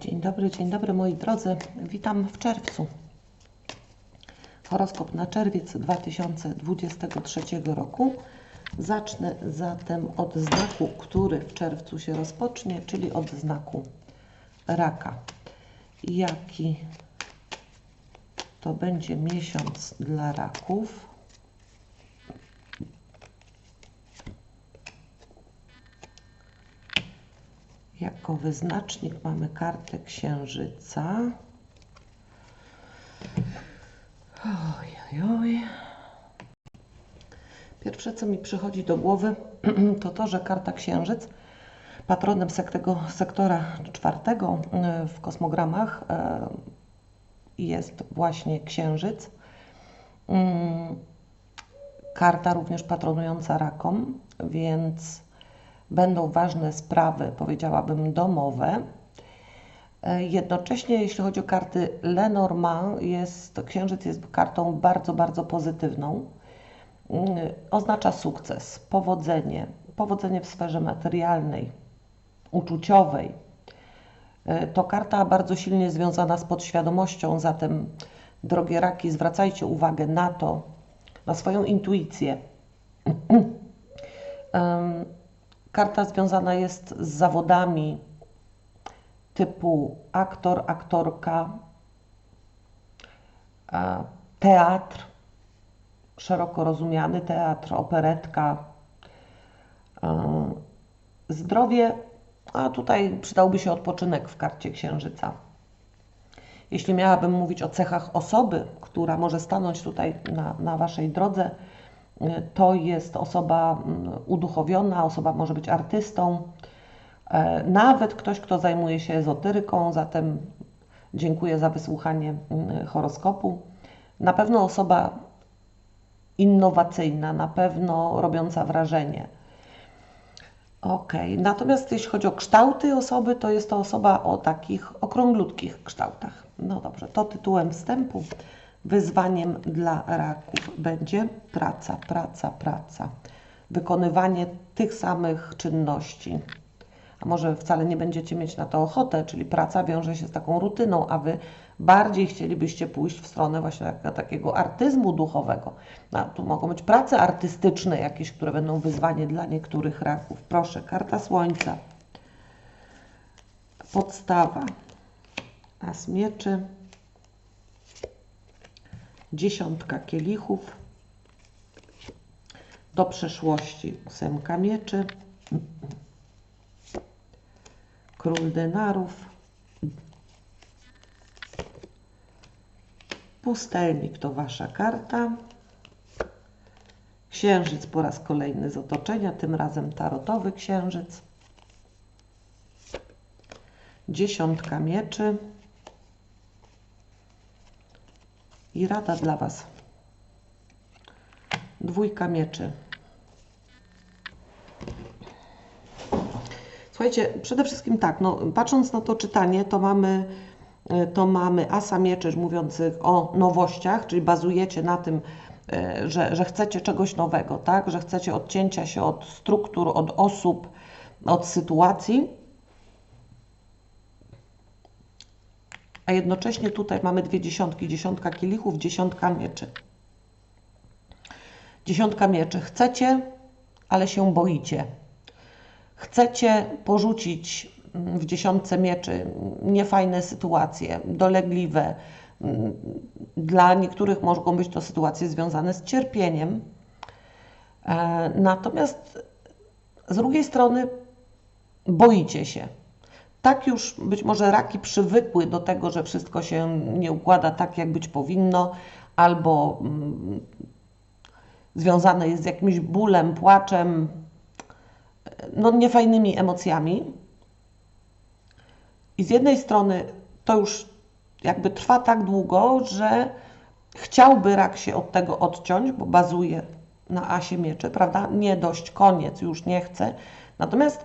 Dzień dobry, dzień dobry moi drodzy. Witam w czerwcu. Horoskop na czerwiec 2023 roku. Zacznę zatem od znaku, który w czerwcu się rozpocznie, czyli od znaku raka. Jaki to będzie miesiąc dla raków? Jako wyznacznik mamy kartę księżyca. Oj, oj, oj. Pierwsze, co mi przychodzi do głowy, to to, że karta księżyc, patronem tego sektora czwartego y, w kosmogramach y, jest właśnie księżyc. Mm, Karta również patronująca rakom, więc będą ważne sprawy, powiedziałabym, domowe. E, Jednocześnie, jeśli chodzi o karty Lenormand, jest, księżyc jest kartą bardzo, bardzo pozytywną. Mm, Oznacza sukces, powodzenie, powodzenie w sferze materialnej, uczuciowej. E, To karta bardzo silnie związana z podświadomością, zatem, drogie raki, zwracajcie uwagę na to, na swoją intuicję. Karta związana jest z zawodami typu aktor, aktorka, e, teatr, szeroko rozumiany teatr, operetka, e, zdrowie, a tutaj przydałby się odpoczynek w karcie księżyca. Jeśli miałabym mówić o cechach osoby, która może stanąć tutaj na, na Waszej drodze, to jest osoba mm, uduchowiona, osoba może być artystą, e, nawet ktoś, kto zajmuje się ezoteryką, zatem dziękuję za wysłuchanie mm, horoskopu. Na pewno osoba innowacyjna, na pewno robiąca wrażenie. Ok, natomiast jeśli chodzi o kształty osoby, to jest to osoba o takich okrąglutkich kształtach. No dobrze, to tytułem wstępu. Wyzwaniem dla raków będzie praca, praca, praca. Wykonywanie tych samych czynności. A może wcale nie będziecie mieć na to ochotę, czyli praca wiąże się z taką rutyną, a wy bardziej chcielibyście pójść w stronę właśnie tak- takiego artyzmu duchowego. No, tu mogą być prace artystyczne jakieś, które będą wyzwanie dla niektórych raków. Proszę, karta słońca. Podstawa. As mieczy. Dziesiątka kielichów. Do przeszłości ósemka mieczy. Król denarów. Pustelnik to wasza karta. Księżyc po raz kolejny z otoczenia, tym razem tarotowy księżyc. Dziesiątka mieczy. I rada dla Was. Dwójka mieczy. Słuchajcie, przede wszystkim tak, no, patrząc na to czytanie, to mamy, e, to mamy asa mieczy mówiących o nowościach, czyli bazujecie na tym, e, że, że chcecie czegoś nowego, tak? że chcecie odcięcia się od struktur, od osób, od sytuacji. A jednocześnie tutaj mamy dwie dziesiątki, dziesiątka kielichów, dziesiątka mieczy. Dziesiątka mieczy. Chcecie, ale się boicie. Chcecie porzucić mm, w dziesiątce mieczy niefajne sytuacje, dolegliwe. Mm, Dla niektórych mogą być to sytuacje związane z cierpieniem. E, Natomiast z drugiej strony boicie się. Tak już być może raki przywykły do tego, że wszystko się nie układa tak, jak być powinno, albo mm, związane jest z jakimś bólem, płaczem, no, niefajnymi emocjami. I z jednej strony to już jakby trwa tak długo, że chciałby rak się od tego odciąć, bo bazuje na asie mieczy, prawda? Nie dość, koniec, już nie chce. Natomiast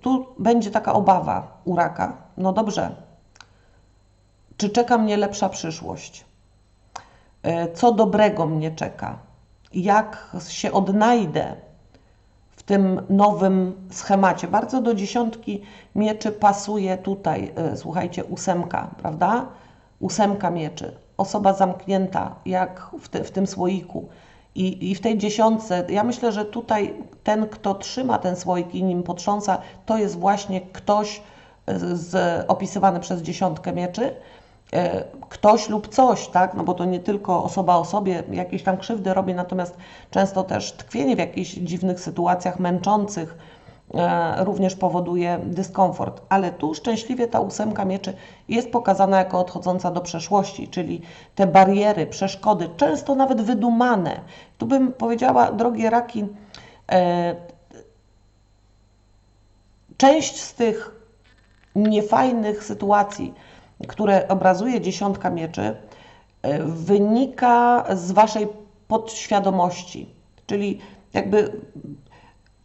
tu będzie taka obawa u raka. No dobrze, czy czeka mnie lepsza przyszłość? E, Co dobrego mnie czeka? Jak się odnajdę w tym nowym schemacie. Bardzo do dziesiątki mieczy pasuje tutaj, e, słuchajcie, ósemka, prawda? Ósemka mieczy. Osoba zamknięta, jak w, te, w tym słoiku. I, I w tej dziesiątce, ja myślę, że tutaj ten, kto trzyma ten słoik i nim potrząsa, to jest właśnie ktoś z, z, opisywany przez dziesiątkę mieczy E, ktoś lub coś, tak? No bo to nie tylko osoba o sobie jakieś tam krzywdy robi, natomiast często też tkwienie w jakichś dziwnych sytuacjach męczących e, również powoduje dyskomfort. Ale tu szczęśliwie ta ósemka mieczy jest pokazana jako odchodząca do przeszłości, czyli te bariery, przeszkody, często nawet wydumane. Tu bym powiedziała, drogie raki, e, część z tych niefajnych sytuacji, które obrazuje dziesiątka mieczy, e, wynika z waszej podświadomości. Czyli jakby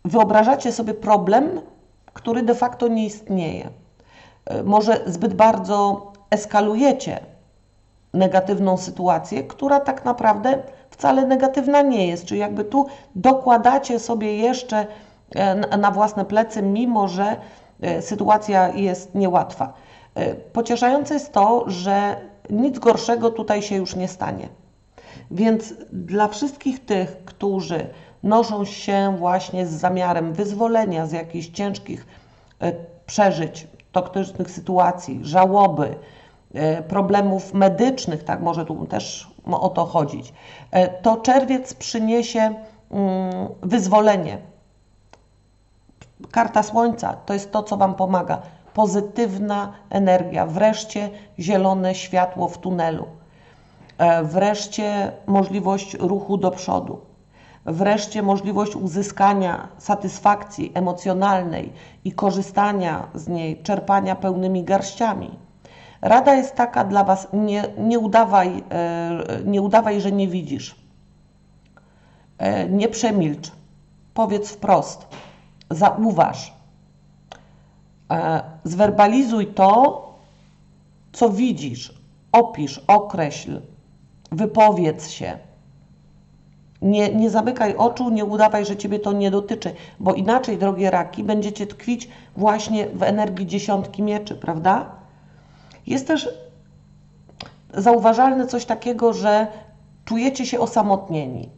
wyobrażacie sobie problem, który de facto nie istnieje. E, może zbyt bardzo eskalujecie negatywną sytuację, która tak naprawdę wcale negatywna nie jest. Czyli jakby tu dokładacie sobie jeszcze e, na własne plecy, mimo że sytuacja jest niełatwa. E, pocieszające jest to, że nic gorszego tutaj się już nie stanie. Więc dla wszystkich tych, którzy noszą się właśnie z zamiarem wyzwolenia z jakichś ciężkich e, przeżyć, toksycznych sytuacji, żałoby, e, problemów medycznych, tak może tu też o to chodzić, to czerwiec przyniesie mm, wyzwolenie. Karta Słońca to jest to, co Wam pomaga. Pozytywna energia, wreszcie zielone światło w tunelu, e, wreszcie możliwość ruchu do przodu, wreszcie możliwość uzyskania satysfakcji emocjonalnej i korzystania z niej, czerpania pełnymi garściami. Rada jest taka dla Was: nie, nie, udawaj, e, nie udawaj, że nie widzisz. E, nie przemilcz. Powiedz wprost. Zauważ E, zwerbalizuj to, co widzisz. Opisz, określ, wypowiedz się. Nie, nie zamykaj oczu, nie udawaj, że Ciebie to nie dotyczy, bo inaczej, drogie raki, będziecie tkwić właśnie w energii dziesiątki mieczy, prawda? Jest też zauważalne coś takiego, że czujecie się osamotnieni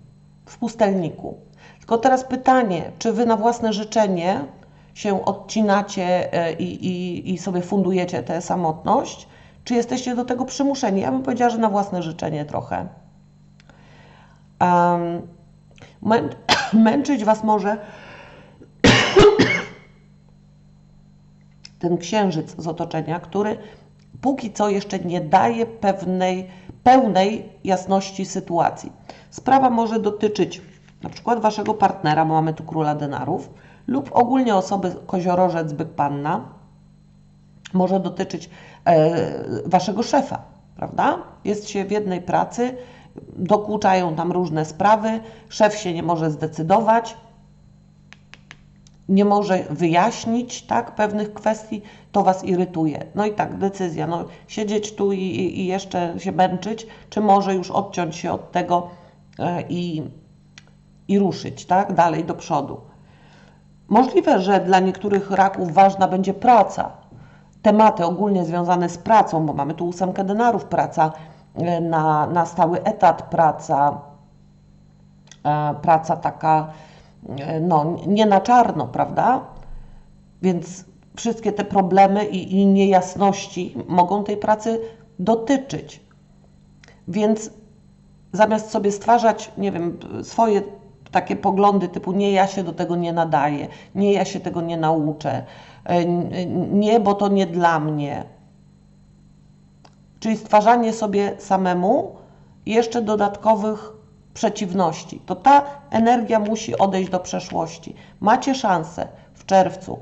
w pustelniku. Tylko teraz pytanie, czy Wy na własne życzenie się odcinacie e, i, i, i sobie fundujecie tę samotność, czy jesteście do tego przymuszeni? Ja bym powiedziała, że na własne życzenie trochę. Mę męczyć Was może ten księżyc z otoczenia, który póki co jeszcze nie daje pewnej, pełnej jasności sytuacji. Sprawa może dotyczyć na przykład Waszego partnera, bo mamy tu króla denarów, lub ogólnie osoby koziorożec, byk panna. Może dotyczyć e, waszego szefa, prawda? Jest się w jednej pracy, dokuczają tam różne sprawy, szef się nie może zdecydować, nie może wyjaśnić tak, pewnych kwestii, to Was irytuje. No i tak, decyzja, no, siedzieć tu i, i jeszcze się męczyć, czy może już odciąć się od tego e, i, i ruszyć tak, dalej do przodu. Możliwe, że dla niektórych raków ważna będzie praca. Tematy ogólnie związane z pracą, bo mamy tu ósemkę denarów, praca na, na stały etat, praca, e, praca taka e, no, nie na czarno, prawda? Więc wszystkie te problemy i, i niejasności mogą tej pracy dotyczyć. Więc zamiast sobie stwarzać, nie wiem, swoje takie poglądy typu nie, ja się do tego nie nadaję, nie, ja się tego nie nauczę, e, nie, bo to nie dla mnie. Czyli stwarzanie sobie samemu jeszcze dodatkowych przeciwności. To ta energia musi odejść do przeszłości. Macie szansę w czerwcu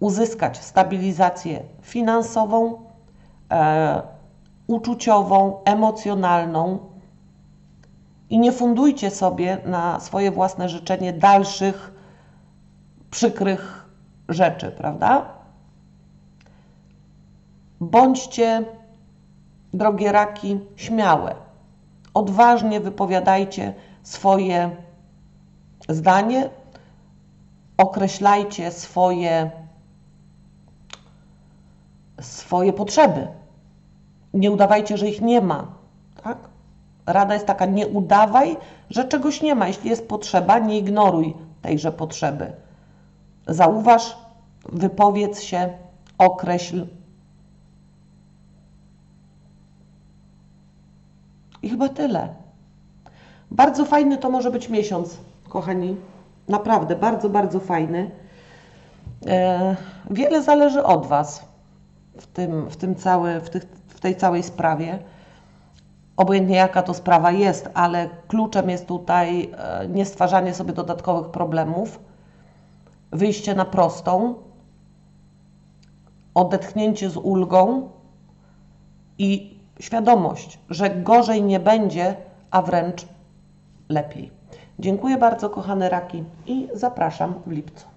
uzyskać stabilizację finansową, e, uczuciową, emocjonalną, i nie fundujcie sobie na swoje własne życzenie dalszych przykrych rzeczy, prawda? Bądźcie, drogie raki, śmiałe. Odważnie wypowiadajcie swoje zdanie określajcie swoje, swoje potrzeby. Nie udawajcie, że ich nie ma. Tak? Rada jest taka, nie udawaj, że czegoś nie ma. Jeśli jest potrzeba, nie ignoruj tejże potrzeby. Zauważ, wypowiedz się, określ. I chyba tyle. Bardzo fajny to może być miesiąc, kochani. Naprawdę, bardzo, bardzo fajny. E, wiele zależy od Was w, tym, w, tym cały, w, tych, w tej całej sprawie. Obojętnie jaka to sprawa jest, ale kluczem jest tutaj e, nie stwarzanie sobie dodatkowych problemów, wyjście na prostą, odetchnięcie z ulgą i świadomość, że gorzej nie będzie, a wręcz lepiej. Dziękuję bardzo, kochane raki, i zapraszam w lipcu.